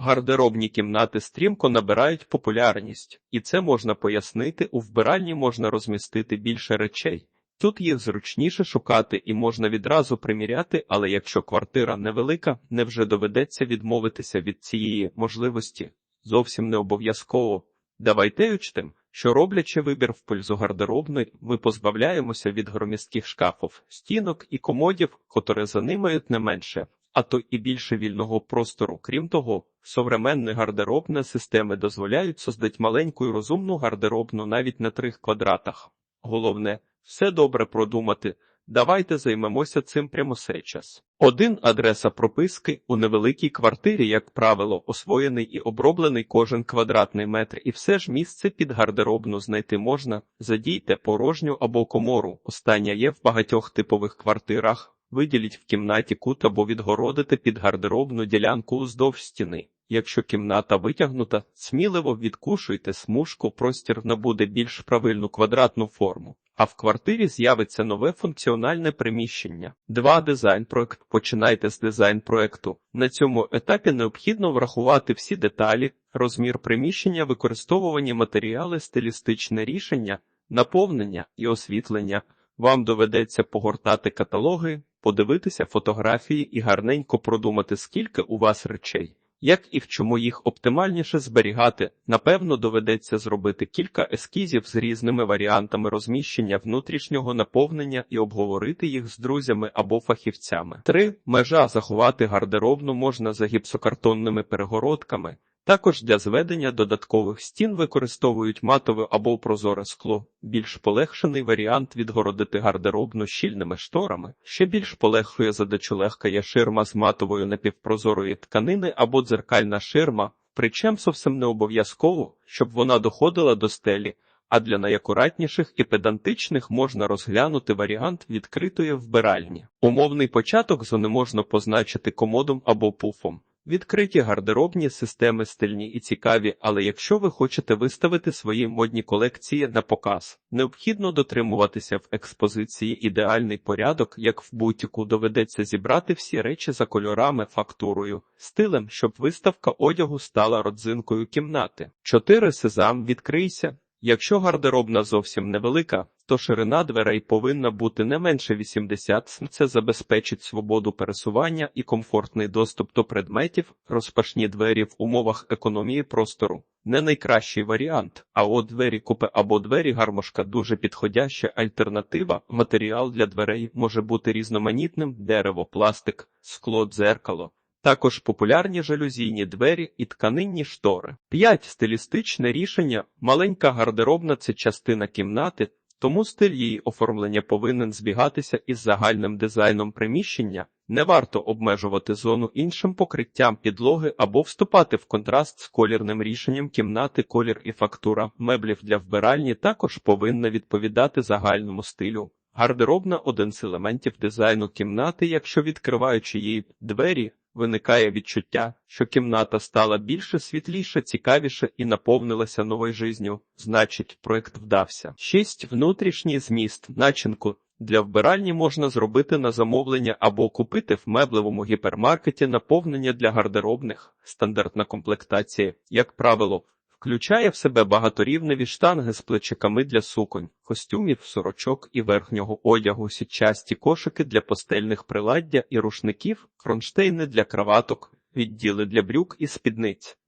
Гардеробні кімнати стрімко набирають популярність, і це можна пояснити, у вбиральні можна розмістити більше речей. Тут їх зручніше шукати і можна відразу приміряти, але якщо квартира невелика, невже доведеться відмовитися від цієї можливості? Зовсім не обов'язково. Давайте учтем, що роблячи вибір в пользу гардеробної, ми позбавляємося від громістких шкафів, стінок і комодів, котрі займають не менше, а то і більше вільного простору. Крім того, современні гардеробні системи дозволяють создати маленьку і розумну гардеробну навіть на трьох квадратах. Головне, все добре продумати. Давайте займемося цим прямо сейчас. Один адреса прописки у невеликій квартирі, як правило, освоєний і оброблений кожен квадратний метр, і все ж місце під гардеробну знайти можна. Задійте порожню або комору. Остання є в багатьох типових квартирах. Виділіть в кімнаті кут або відгородите під гардеробну ділянку уздовж стіни. Якщо кімната витягнута, сміливо відкушуйте смужку, простір набуде більш правильну квадратну форму. А в квартирі з'явиться нове функціональне приміщення. 2. Дизайн-проект. Починайте з дизайн-проекту. На цьому етапі необхідно врахувати всі деталі, розмір приміщення, використовувані матеріали, стилістичне рішення, наповнення і освітлення. Вам доведеться погортати каталоги, подивитися фотографії і гарненько продумати, скільки у вас речей. Як і в чому їх оптимальніше зберігати, напевно, доведеться зробити кілька ескізів з різними варіантами розміщення внутрішнього наповнення і обговорити їх з друзями або фахівцями. 3. межа заховати гардеробну можна за гіпсокартонними перегородками. Також для зведення додаткових стін використовують матове або прозоре скло. Більш полегшений варіант відгородити гардеробну щільними шторами. Ще більш полегшує задачу легка є ширма з матовою напівпрозорої тканини або дзеркальна ширма, причем зовсім не обов'язково, щоб вона доходила до стелі. А для найакуратніших і педантичних можна розглянути варіант відкритої вбиральні. Умовний початок зони можна позначити комодом або пуфом. Відкриті гардеробні системи стильні і цікаві, але якщо ви хочете виставити свої модні колекції на показ, необхідно дотримуватися в експозиції ідеальний порядок, як в бутіку доведеться зібрати всі речі за кольорами, фактурою, стилем, щоб виставка одягу стала родзинкою кімнати. 4. сезам відкрийся. Якщо гардеробна зовсім невелика, то ширина дверей повинна бути не менше 80 см. Це забезпечить свободу пересування і комфортний доступ до предметів, розпашні двері в умовах економії простору. Не найкращий варіант, а от двері купе або двері гармошка дуже підходяща альтернатива. Матеріал для дверей може бути різноманітним: дерево, пластик, скло, дзеркало. Також популярні жалюзійні двері і тканинні штори. 5. стилістичне рішення. Маленька гардеробна це частина кімнати, тому стиль її оформлення повинен збігатися із загальним дизайном приміщення. Не варто обмежувати зону іншим покриттям підлоги або вступати в контраст з колірним рішенням кімнати, колір і фактура меблів для вбиральні також повинна відповідати загальному стилю. Гардеробна один з елементів дизайну кімнати, якщо відкриваючи її двері, виникає відчуття, що кімната стала більше світліше, цікавіше і наповнилася новою жизнью, значить, проект вдався. 6. внутрішній зміст, начинку. Для вбиральні можна зробити на замовлення або купити в меблевому гіпермаркеті наповнення для гардеробних, стандартна комплектація, як правило, включає в себе багаторівневі штанги з плечиками для суконь, костюмів, сорочок і верхнього одягу, сітчасті кошики для постельних приладдя і рушників, кронштейни для краваток, відділи для брюк і спідниць,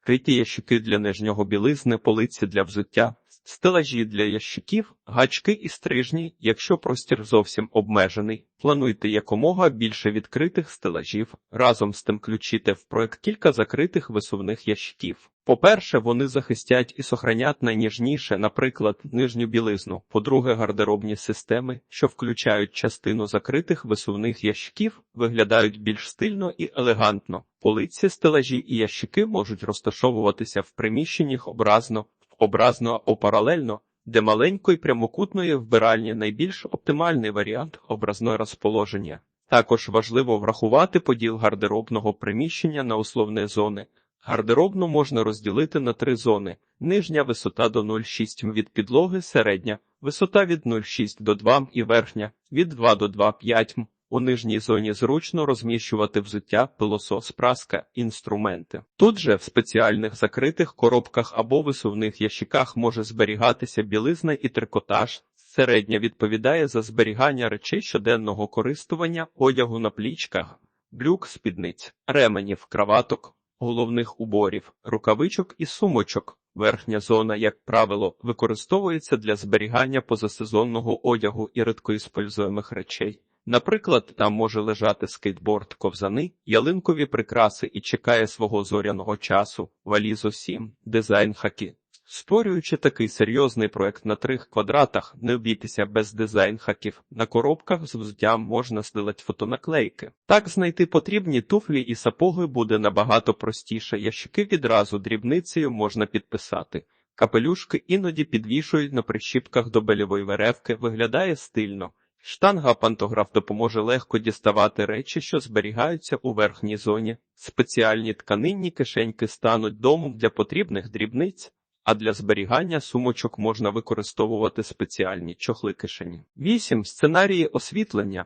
криті ящики для нижнього білизни, полиці для взуття. Стелажі для ящиків, гачки і стрижні, якщо простір зовсім обмежений, плануйте якомога більше відкритих стелажів. Разом з тим включите в проект кілька закритих висувних ящиків. По-перше, вони захистять і сохранять найніжніше, наприклад, нижню білизну. По-друге, гардеробні системи, що включають частину закритих висувних ящиків, виглядають більш стильно і елегантно. Полиці, стелажі і ящики можуть розташовуватися в приміщеннях образно образно або паралельно, де маленької прямокутної вбиральні найбільш оптимальний варіант образної розположення. Також важливо врахувати поділ гардеробного приміщення на условні зони. Гардеробну можна розділити на три зони: нижня висота до 0,6 від підлоги, середня, висота від 0,6 до 2 і верхня від 2 до 2,5 м. У нижній зоні зручно розміщувати взуття, пилосос, праска, інструменти. Тут же в спеціальних закритих коробках або висувних ящиках може зберігатися білизна і трикотаж. Середня відповідає за зберігання речей щоденного користування, одягу на плічках, брюк, спідниць, ременів, краваток, головних уборів, рукавичок і сумочок. Верхня зона, як правило, використовується для зберігання позасезонного одягу і рідкоіспользуємих речей. Наприклад, там може лежати скейтборд, ковзани, ялинкові прикраси і чекає свого зоряного часу, валізо 7, дизайн хаки. Створюючи такий серйозний проект на трьох квадратах, не обійтися без дизайн-хаків. На коробках з взуттям можна здилати фотонаклейки. Так знайти потрібні туфлі і сапоги буде набагато простіше. Ящики відразу дрібницею можна підписати. Капелюшки іноді підвішують на прищіпках до белівої веревки, виглядає стильно. Штанга пантограф допоможе легко діставати речі, що зберігаються у верхній зоні. Спеціальні тканинні кишеньки стануть домом для потрібних дрібниць а для зберігання сумочок можна використовувати спеціальні чохли кишені. 8. Сценарії освітлення.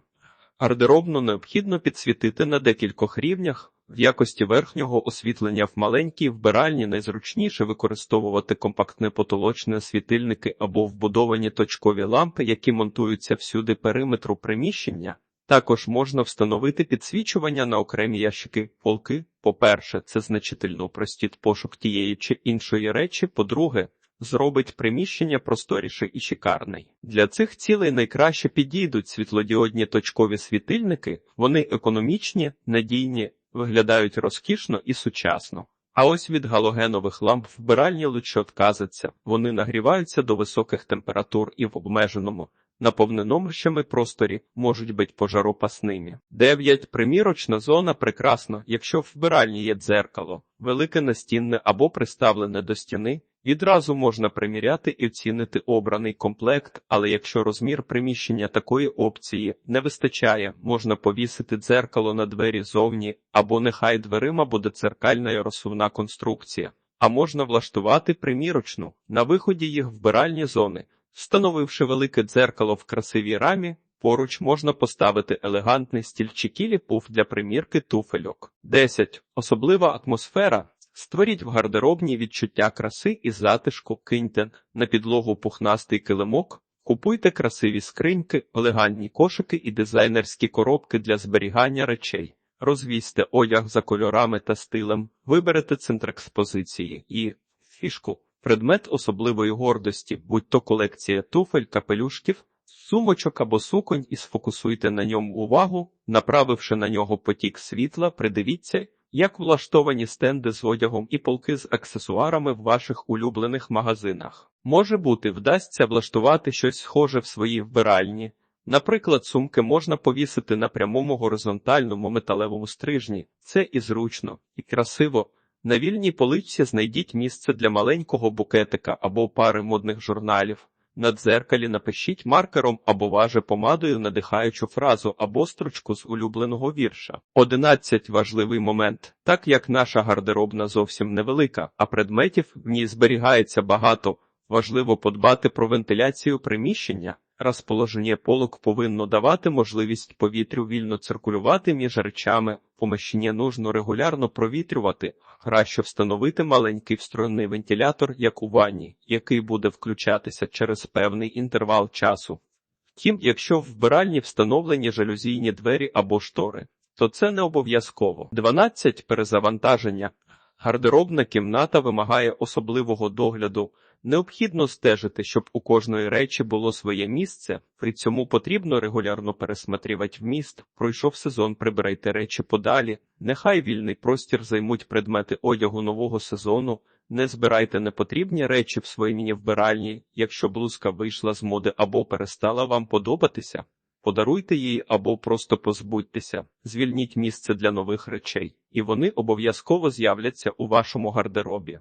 Гардеробну необхідно підсвітити на декількох рівнях. В якості верхнього освітлення в маленькій вбиральні найзручніше використовувати компактне потолочне світильники або вбудовані точкові лампи, які монтуються всюди периметру приміщення. Також можна встановити підсвічування на окремі ящики полки. По-перше, це значительно упростить пошук тієї чи іншої речі. По-друге, зробить приміщення просторіше і шикарний. Для цих цілей найкраще підійдуть світлодіодні точкові світильники, вони економічні, надійні, виглядають розкішно і сучасно. А ось від галогенових ламп вбиральні лучше відказаться, вони нагріваються до високих температур і в обмеженому наповненому щами просторі можуть бути пожаропасними. 9. Примірочна зона прекрасно, якщо в вбиральні є дзеркало, велике настінне або приставлене до стіни, відразу можна приміряти і оцінити обраний комплект, але якщо розмір приміщення такої опції не вистачає, можна повісити дзеркало на двері зовні, або нехай дверима буде дзеркальна і розсувна конструкція. А можна влаштувати примірочну на виході їх вбиральні зони. Встановивши велике дзеркало в красивій рамі, поруч можна поставити елегантний стільчикілі пуф для примірки туфельок. 10. Особлива атмосфера. Створіть в гардеробній відчуття краси і затишку, киньте на підлогу пухнастий килимок, купуйте красиві скриньки, елегантні кошики і дизайнерські коробки для зберігання речей. Розвісьте одяг за кольорами та стилем, виберете центр експозиції і фішку. Предмет особливої гордості, будь то колекція туфель, капелюшків, сумочок або суконь, і сфокусуйте на ньому увагу, направивши на нього потік світла, придивіться, як влаштовані стенди з одягом і полки з аксесуарами в ваших улюблених магазинах. Може бути, вдасться влаштувати щось схоже в своїй вбиральні. Наприклад, сумки можна повісити на прямому горизонтальному металевому стрижні. Це і зручно, і красиво. На вільній поличці знайдіть місце для маленького букетика або пари модних журналів. На дзеркалі напишіть маркером або важе помадою надихаючу фразу або строчку з улюбленого вірша. 11. важливий момент. Так як наша гардеробна зовсім невелика, а предметів в ній зберігається багато, важливо подбати про вентиляцію приміщення. Розположення полок повинно давати можливість повітрю вільно циркулювати між речами, поміщення нужно регулярно провітрювати, краще встановити маленький встроєний вентилятор, як у ванні, який буде включатися через певний інтервал часу. Втім, якщо в вбиральні встановлені жалюзійні двері або штори, то це не обов'язково. 12. перезавантаження. Гардеробна кімната вимагає особливого догляду. Необхідно стежити, щоб у кожної речі було своє місце, при цьому потрібно регулярно пересматрювати вміст, пройшов сезон, прибирайте речі подалі, нехай вільний простір займуть предмети одягу нового сезону, не збирайте непотрібні речі в своїй міні-вбиральні, якщо блузка вийшла з моди або перестала вам подобатися. Подаруйте їй або просто позбудьтеся, звільніть місце для нових речей, і вони обов'язково з'являться у вашому гардеробі.